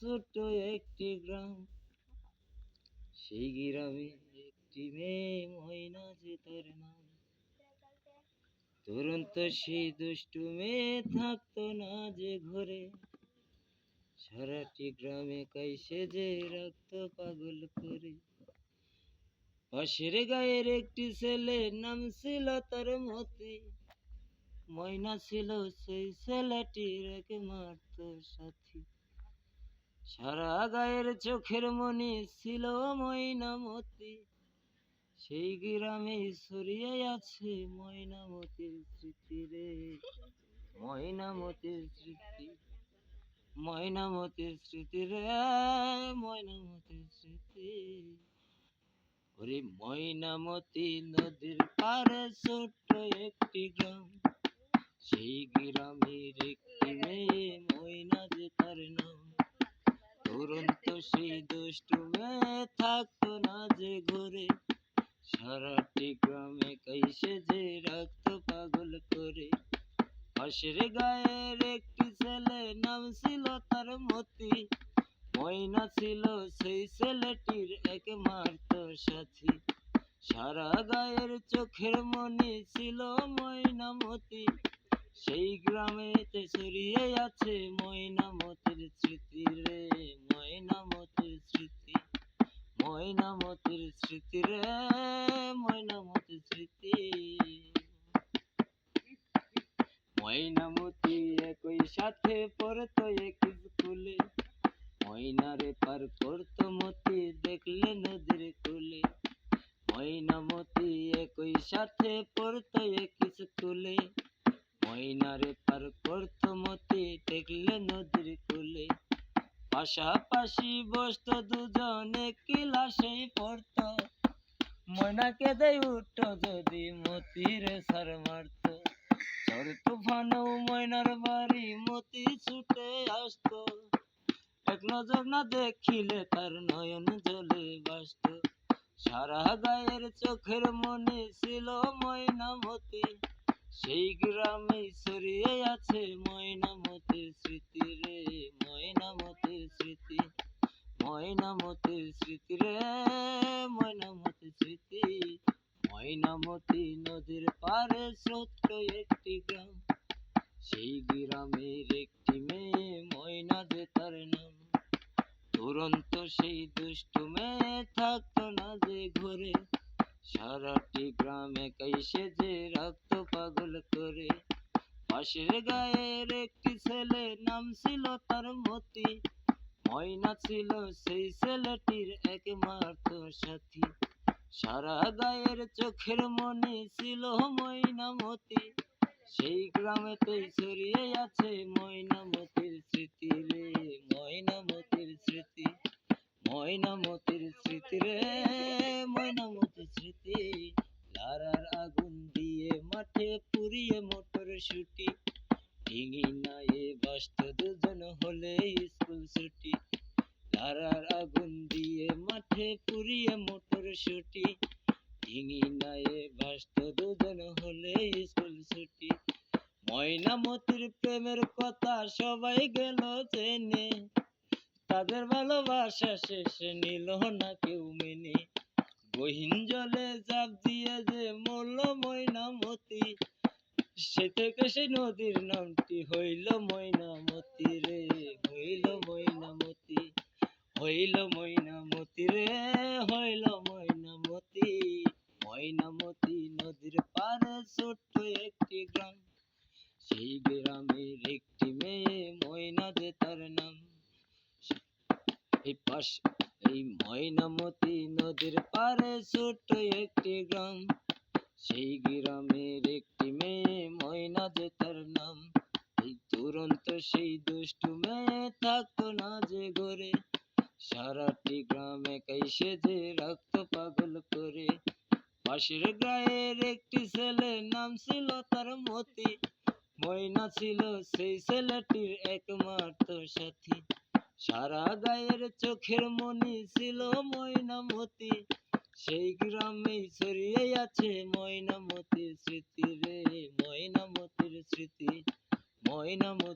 ছোট্ট একটি গ্রাম। সেই গ্রামে একটি মেয়ে ময়না যে তার নাম। তুরন্ত সেই দুষ্টু মেয়ে, থাকতো না যে ঘরে। সারাটি গ্রামে কাইসে যে রাখতো পাগল করে। পাশের গায়ের একটি ছেলে নাম ছিল তার মতি। ময়না ছিল সেই ছেলেটির এক মাত্র সাথী। সারা গায়ের চোখের মনি ছিল ময়নামতি। সেই গ্রামে ছড়িয়ে আছে ময়নামতির স্মৃতি রে। ময়নামতির স্মৃতি ময়নামতির স্মৃতি রে, ময়নামতির স্মৃতি। ওরে ময়নামতি নদীর পারে ছোট্ট একটি গ্রাম। সেই গ্রামের একটি মেয়ে ময়না যে তার নাম দুরন্ত সেই দুষ্টু মেয়ে থাকতো না যে ঘরে সারাটি গ্রামে কাইসে যে রাখতো পাগল করে। পাশের গায়ের একটি ছেলে নাম ছিল তার মতি। ময়না ছিল সেই ছেলেটির একমাত্র সাথী। সারা গায়ের চোখের মনে ছিল ময়নামতি সেই গ্রামেতে ছড়িয়ে আছে ময়নামতির স্মৃতি রে ময়নামতির স্মৃতি। ময়নামতির স্মৃতি রে, ময়নামতির স্মৃতি। ময়নামতি একই সাথে পড়তো এক স্কুলে। ময়নারে পার করতো মতি, দেখলে নদীর কুলে। ময়নামতি একই সাথে পড়তো এক স্কুলে। ময়নারে পার করতো মতি, দেখলে নদীর পাশাপাশি বসতো দুজনে কিলাসেই পড়তো। ময়নাকে দেয় উঠতো যদি মতির সার মারতো। ঝড় তুফানও ময়নার বাড়ি মতি ছুটে আসতো। এক নজর না দেখিলে তার নয়ন জলে বাসত সারা গায়ের চোখের মনে ছিল ময়না মতি। সেই গ্রামে ছড়িয়ে আছে ময়নামতির স্মৃতি রে ময়নামতির স্মৃতি ময়নামতির স্মৃতি রে ময়নামতির স্মৃতি। ময়নামতি নদীর পারে ছোট্ট একটি গ্রাম। সেই গ্রামের একটি মেয়ে ময়না যে তার নাম। দুরন্ত সেই দুষ্টু মেয়ে থাকতো না যে ঘরে। সারাটি গ্রামে কাইসে যে রাখতো পাগল করে। পাশের গায়ের একটি ছেলে নাম ছিল তার মতি। ময়না ছিল সেই ছেলেটির একমাত্র সাথী। সারা গায়ের চোখের মনে ছিল ময়নামতি সেই গ্রামেতেই ছড়িয়ে আছে ময়নামতির স্মৃতি রে ময়নামতির স্মৃতি ময়নামতির স্মৃতি রে। হলে স্কুল ছুটি। লারার আগুন দিয়ে মাঠে পুড়িয়ে মোটর ছুটি। ডিঙি নায়ে বাস্ত দুজন হলে স্কুল ছুটি। ময়নামতির প্রেমের কথা সবাই গেল জেনে তাদের ভালোবাসা শেষে নিল না কেউ মেনে। গহীন জলে জাপ দিয়ে যে মরল ময়নামতি সে থেকে সেই নদীর নামটি হইল ময়নামতি রে হইল ময়নামতি হইল ময়নামতি রে, হইল ময়নামতি ময়নামতি নদীর পারে ছোট্ট একটি গ্রাম। সেই গ্রামের একটি মেয়ে ময়না যে তার নাম। এই পাশ, এই ময়নামতি নদীর পারে ছোট্ট একটি গ্রাম। সেই গ্রামের একটি মেয়ে ময়না যে তার নাম এই তুরন্ত সেই দুষ্টু মেয়ে থাকতো না যে ঘরে সারাটি কাইসে যে রক্ত পাগল করে। পাশের গায়ের একটি ছেলে নাম ছিল তার মতি। ময়না ছিল সেই ছেলেটির একমাত্র সাথী। সারা গায়ের চোখের মনি ছিল ময়নামতি সেই গ্রামে ছড়িয়ে আছে ময়নামতির স্মৃতি রে ময়নামতির স্মৃতি ময়নামতির